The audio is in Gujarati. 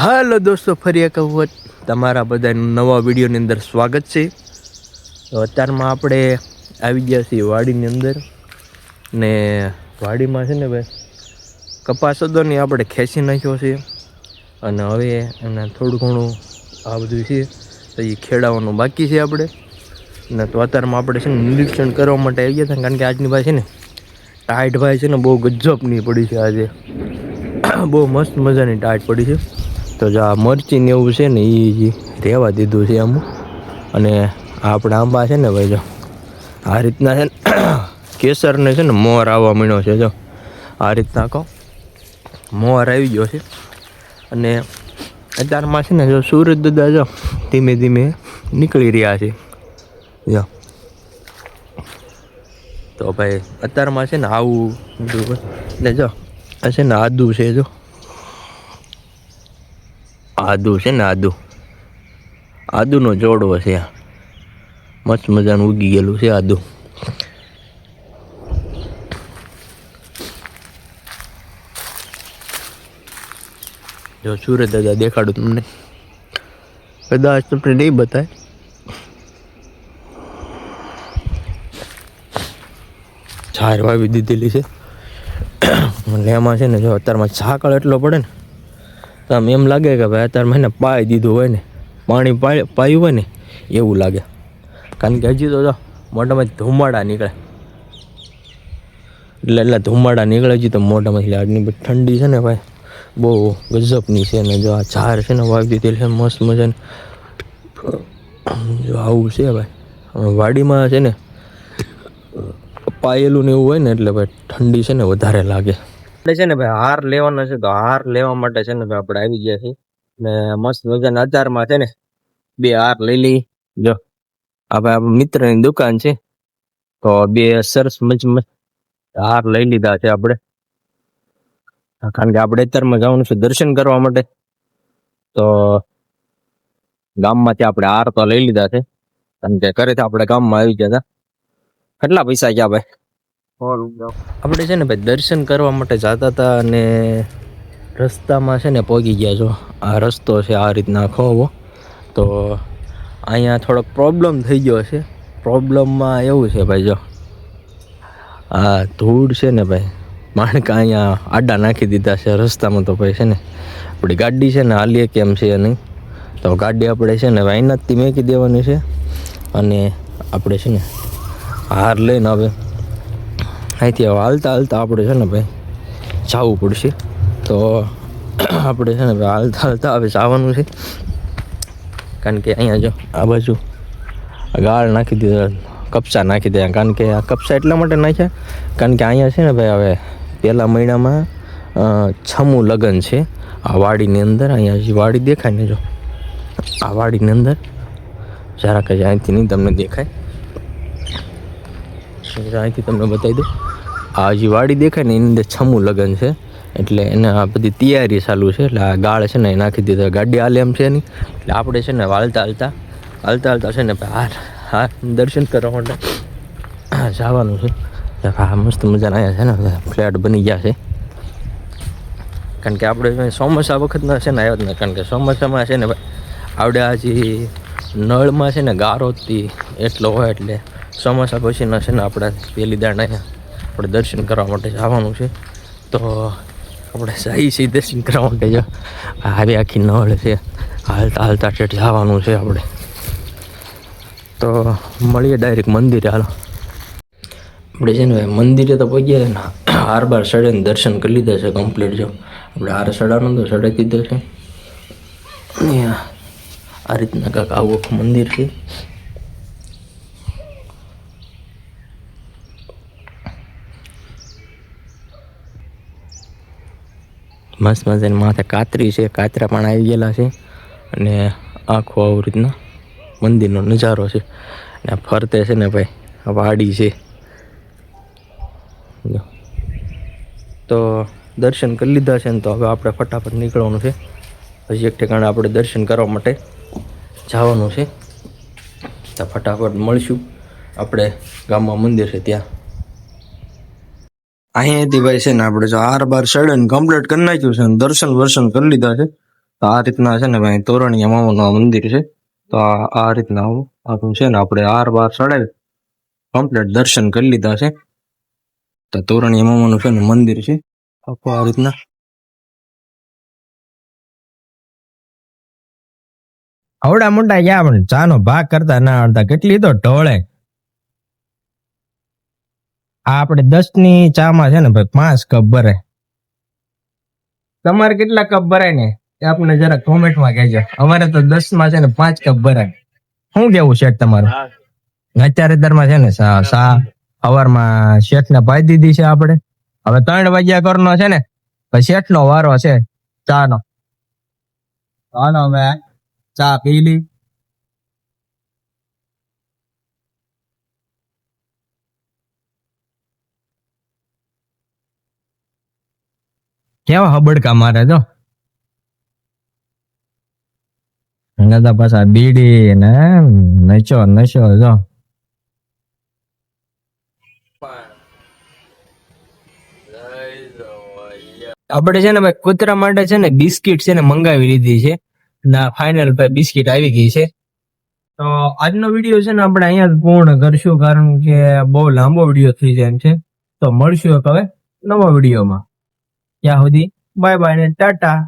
હાલો દોસ્તો, ફરી એક વખત તમારા બધાનું નવા વિડીયોની અંદર સ્વાગત છે. તો અત્યારમાં આપણે આવી ગયા છીએ વાડીની અંદર ને વાડીમાં છે ને ભાઈ કપાસ હતો ને આપણે ખેંચી નાખ્યો છે અને હવે એને થોડું ઘણું આ બધું છે, તો એ ખેડાવવાનું બાકી છે આપણે. ને તો અત્યારમાં આપણે છે ને નિરીક્ષણ કરવા માટે આવી ગયા હતા, કારણ કે આજની ભાઈ છે ને, ટાઈટ ભાઈ છે ને બહુ ગજબની પડી છે આજે. બહુ મસ્ત મજાની ટાઈટ પડી છે. તો જો આ મરચી ને એવું છે ને એ રહેવા દીધું છે આમ. અને આપણે આંબા છે ને ભાઈ જો, આ રીતના છે ને કેસરને છે ને મોર આવવા માંડ્યો છે જો. આ રીતના કહો મોર આવી ગયો છે. અને અત્યારમાં છે ને જો સૂરજ દાદા જો ધીમે ધીમે નીકળી રહ્યા છે. જો. તો ભાઈ અત્યારમાં છે ને આવું બધું એટલે જો છે ને આદુ છે જો. આદુ છે ને આદુ. આદુનો જોડવો છે આ. મસ્ત મજાનું ઉગી ગયેલું છે આદુ. જો સુરત દાદા દેખાડું તમને. કદાચ તમને નહીં બતાય. છાર વાવી દીધેલી છે. એટલે એમાં છે ને જો અત્યારમાં છાકળ એટલો પડે ને તો આમ એમ લાગે કે ભાઈ અત્યારે મેં પાઈ દીધું હોય ને, પાણી પાય હોય ને, એવું લાગે. કારણ કે હજી તો જો મોઢામાં ધુમાડા નીકળે. એટલે એટલે ધુમાડા નીકળે, હજી તો મોટામાંથી લાડની બધી ઠંડી છે ને ભાઈ, બહુ ગજબની છે ને, જો આ ઝાર છે ને વાવી દીધેલી છે મસ્ત મજાને. જો આવું છે ભાઈ. વાડીમાં છે ને, પાયેલું ને એવું હોય ને, એટલે ભાઈ ઠંડી છે ને વધારે લાગે. આપણે છે ને ભાઈ હાર લેવાનો છે તો હાર લેવા માટે છે ને ભાઈ આપણે આવી ગયા છીએ. ને મસ્ત મજાના હજારમાં છે ને બે હાર લઈ લઈ જો, આપણે આપણા મિત્રની દુકાન છે. તો બે સરસ મજ હાર લઈ લીધા છે આપણે. કારણ કે આપણે અત્યારમાં જવાનું છે દર્શન કરવા માટે. તો ગામમાંથી આપણે હાર તો લઈ લીધા છે. કારણ કે ઘરેથી આપણે ગામમાં આવી ગયા હતા. કેટલા પૈસા ગયા ભાઈ? આપણે છે ને ભાઈ દર્શન કરવા માટે જતા હતા અને રસ્તામાં છે ને પહોંચી ગયા છો. આ રસ્તો છે આ રીતના ખોવો. તો અહીંયા થોડોક પ્રોબ્લેમ થઈ ગયો છે. પ્રોબ્લેમમાં એવું છે ભાઈ જો. આ ધૂળ છે ને ભાઈ. માણકા અહીંયા આડા નાખી દીધા છે રસ્તામાં તો ભાઈ છે ને. આપણી ગાડી છે ને હાલીએ કેમ છે નહીં. તો ગાડી આપણે છે ને ભાઈ અહીંયાથી મેકી દેવાની છે. અને આપણે છે ને હાર લઈને હવે અહીંથી હાલતા હાલતા આપણે છે ને ભાઈ જવું પડશે. તો આપણે છે ને ભાઈ હાલતા હાલતા હવે જવાનું છે. કારણ કે અહીંયા જો આ બાજુ ગાળ નાખી દીધા, કપચા નાખી દીધા. કારણ કે આ કપચા એટલા માટે નાખ્યા, કારણ કે અહીંયા છે ને ભાઈ હવે પહેલા મહિનામાં છમું લગ્ન છે. આ વાડીની અંદર, અહીંયા હજી વાડી દેખાય ને જો, આ વાડીની અંદર, જરાક જ અહીંથી નહીં તમને દેખાય. અહીંથી તમને બતાવી દઉં. આ જે વાડી દેખાય ને, એની અંદર છમું લગ્ન છે. એટલે એને આ બધી તૈયારી ચાલુ છે. એટલે આ ગાળ છે ને, એ નાખી દીધા. ગાડી હાલે એમ છે નહીં એટલે આપણે છે ને વાલતા હાલતા હાલતા હાલતા છે ને હાર હા દર્શન કરવા માટે જવાનું છે. હા મસ્ત મજાના અહીંયા છે ને ફ્લેટ બની ગયા છે. કારણ કે આપણે ચોમાસા વખતના છે ને, આવ્યા જ ને કારણ કે ચોમાસામાં છે ને આપણે આ જે નળમાં છે ને ગારોથી એટલો હોય એટલે ચોમાસા પછીના છે ને, આપણે પેલી દાણ આપણે દર્શન કરવા માટે જવાનું છે. તો આપણે સાઈ સી દર્શન કરવા માટે જો. આવી આખી નળ છે. હાલતા હાલતા ઠેઠ જવાનું છે આપણે. તો મળીએ ડાયરેક્ટ મંદિરે હાલો. આપણે છે ને મંદિરે તો પહોંચ્યા ને. હાર બાર સડે દર્શન કરી લીધા છે કમ્પ્લીટ જો. આપણે હાર સડાનો તો સડાઈ દીધો છે. આ રીતના કાંક આવું મંદિર છે. મસ્ત મજાની માથે કાતરી છે, કાતરા પણ આવી ગયેલા છે. અને આખો આવી રીતના મંદિરનો નજારો છે. અને ફરતે છે ને ભાઈ વાડી છે. તો દર્શન કરી લીધા છે ને તો હવે આપણે ફટાફટ નીકળવાનું છે. હજી એક ઠેકાણે આપણે દર્શન કરવા માટે જવાનું છે. તો ફટાફટ મળશું. આપણે ગામમાં મંદિર છે ત્યાં. અહીંયાથી ભાઈ છે ને આપણે જો આર બાર સડન કમ્પ્લીટ કરી નાખ્યું છે દર્શન વર્શન કરી લીધા છે. તો આ રીતના છે ને ભાઈ તોરણીયા મામાનું મંદિર છે. તો આ આ રીતના આપણું છે ને આપણે આર બાર ચડાવી કમ્પ્લીટ દર્શન કરી લીધા છે. તો તોરણીયા મામાનું છે ને મંદિર છે. આખું આ રીતના. આવડા મોટા ગયા પણ ચાનો ભાગ કરતા ના આવડતા. કેટલી તો ઢોળે. આ આપણે દસની ચામાં છે ને ભાઈ પાંચ કપ ભરાય. તમારે કેટલા કપ ભરાય ને? એ આપણે જરા કોમેન્ટમાં કહેજો. અમારે તો દસમાં છે ને પાંચ કપ ભરાય. શું કેવું શેઠ તમારું? અત્યારે દરમાં છે ને સા સવારમાં શેઠ ને ભાઈ દીધી છે આપણે. હવે ત્રણ વાગ્યા કરનો છે ને પછી શેઠ નો વારો છે ચા નો હવે ચા પી લી. કેવા હબડકા મારે તો નતા પાછા બીડી ને નચો નશો જો. આપણે છે ને ભાઈ કૂતરા માટે છે ને બિસ્કિટ છે ને મંગાવી લીધી છે. ના ફાઇનલ બિસ્કિટ આવી ગઈ છે. તો આજનો વીડિયો છે ને આપણે અહીંયા પૂર્ણ કરશું, કારણ કે બહુ લાંબો વીડિયો થઈ જાય એમ છે. તો મળશું એક હવે નવા વિડીયોમાં. ત્યાં સુધી બાય બાય ને ટાટા.